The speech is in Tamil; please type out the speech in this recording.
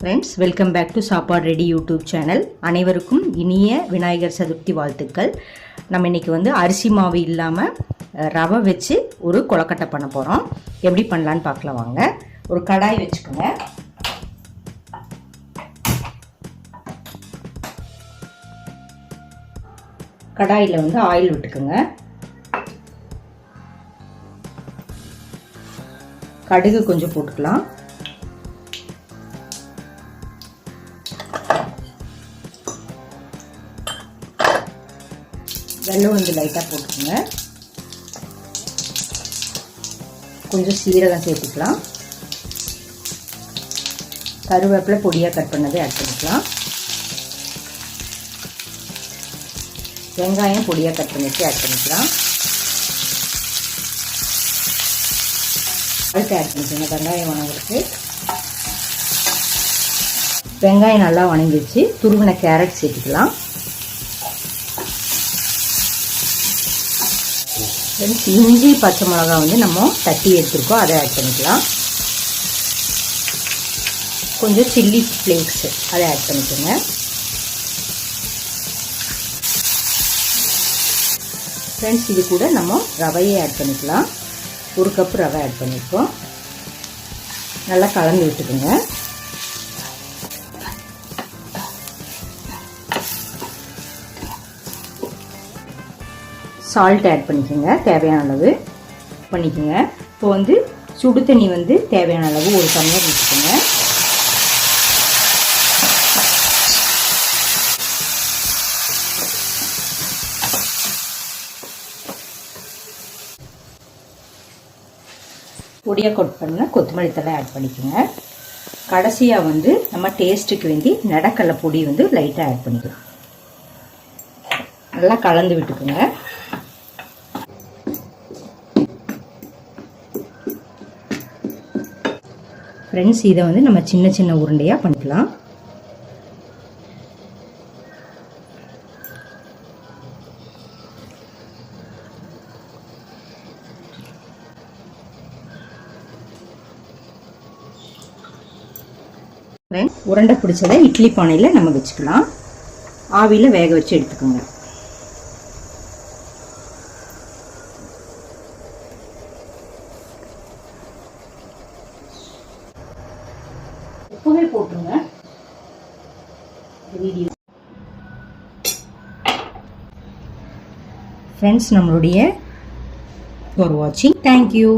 Friends welcome back to Sappadu ready YouTube channel அனைவருக்கும் இனிய விநாயகர் சதுர்த்தி வாழ்த்துக்கள். நம்ம இன்றைக்கி வந்து அரிசி மாவு இல்லாமல் ரவை வச்சு ஒரு கொலக்கட்டை பண்ண போகிறோம் எப்படி பண்ணலான்னு பார்க்கலாம் வாங்க. ஒரு கடாய் வச்சுக்கோங்க. கடாயில் வந்து ஆயில் விட்டுக்குங்க. கடுகு கொஞ்சம் போட்டுக்கலாம். வெள்ளம் வந்து லைட்டாக போட்டுக்கோங்க. கொஞ்சம் சீரகம் சேர்த்துக்கலாம். கருவேப்பிலை பொடியாக கட் பண்ணதை ஆட் பண்ணிக்கலாம். வெங்காயம் பொடியாக கட் பண்ணிட்டு ஆட் பண்ணிக்கலாம். அடுத்து ஆட் பண்ணிக்கோங்க வெங்காயம் வணங்குறதுக்கு. வெங்காயம் நல்லா வணங்கிடுச்சு. துருவின கேரட் சேர்த்துக்கலாம். தென் இஞ்சி பச்சை மிளகா வந்து நம்ம தட்டி எடுத்துருக்கோம். அதை ஆட் பண்ணிக்கலாம். கொஞ்சம் சில்லி ஃப்ளேக்ஸு அதை ஆட் பண்ணிக்கோங்க. ஃப்ரெண்ட்ஸ் இது கூட நம்ம ரவையை ஆட் பண்ணிக்கலாம். ஒரு கப் ரவை ஆட் பண்ணியிருக்கோம் நல்லா கலந்து விட்டுக்குங்க. சால்ட் ஆட் பண்ணிக்கோங்க தேவையான அளவு பண்ணிக்கோங்க. இப்போ வந்து சுடு தண்ணி வந்து தேவையான அளவு ஒரு டம்ளர் வச்சுக்கோங்க பொடியாக கொட் பண்ண கொத்தமல்லி தலை ஆட் பண்ணிக்கோங்க. கடைசியாக வந்து நம்ம டேஸ்ட்டுக்கு வேண்டி நடக்கடலை பொடி வந்து லைட்டாக ஆட் பண்ணிக்கலாம். நல்லா கலந்து விட்டுக்குங்க. ஃப்ரெண்ட்ஸ் இதை வந்து நம்ம சின்ன சின்ன உருண்டையாக பண்ணிக்கலாம். உருண்டை பிடிச்சதை இட்லி பானையில் நம்ம வச்சுக்கலாம். ஆவியில் வேக வச்சு எடுத்துக்கோங்க. உப்புமே போட்டுருங்க. வீடியோ ஃப்ரெண்ட்ஸ் நம்மளுடைய ஃபார் வாட்சிங் தேங்க்யூ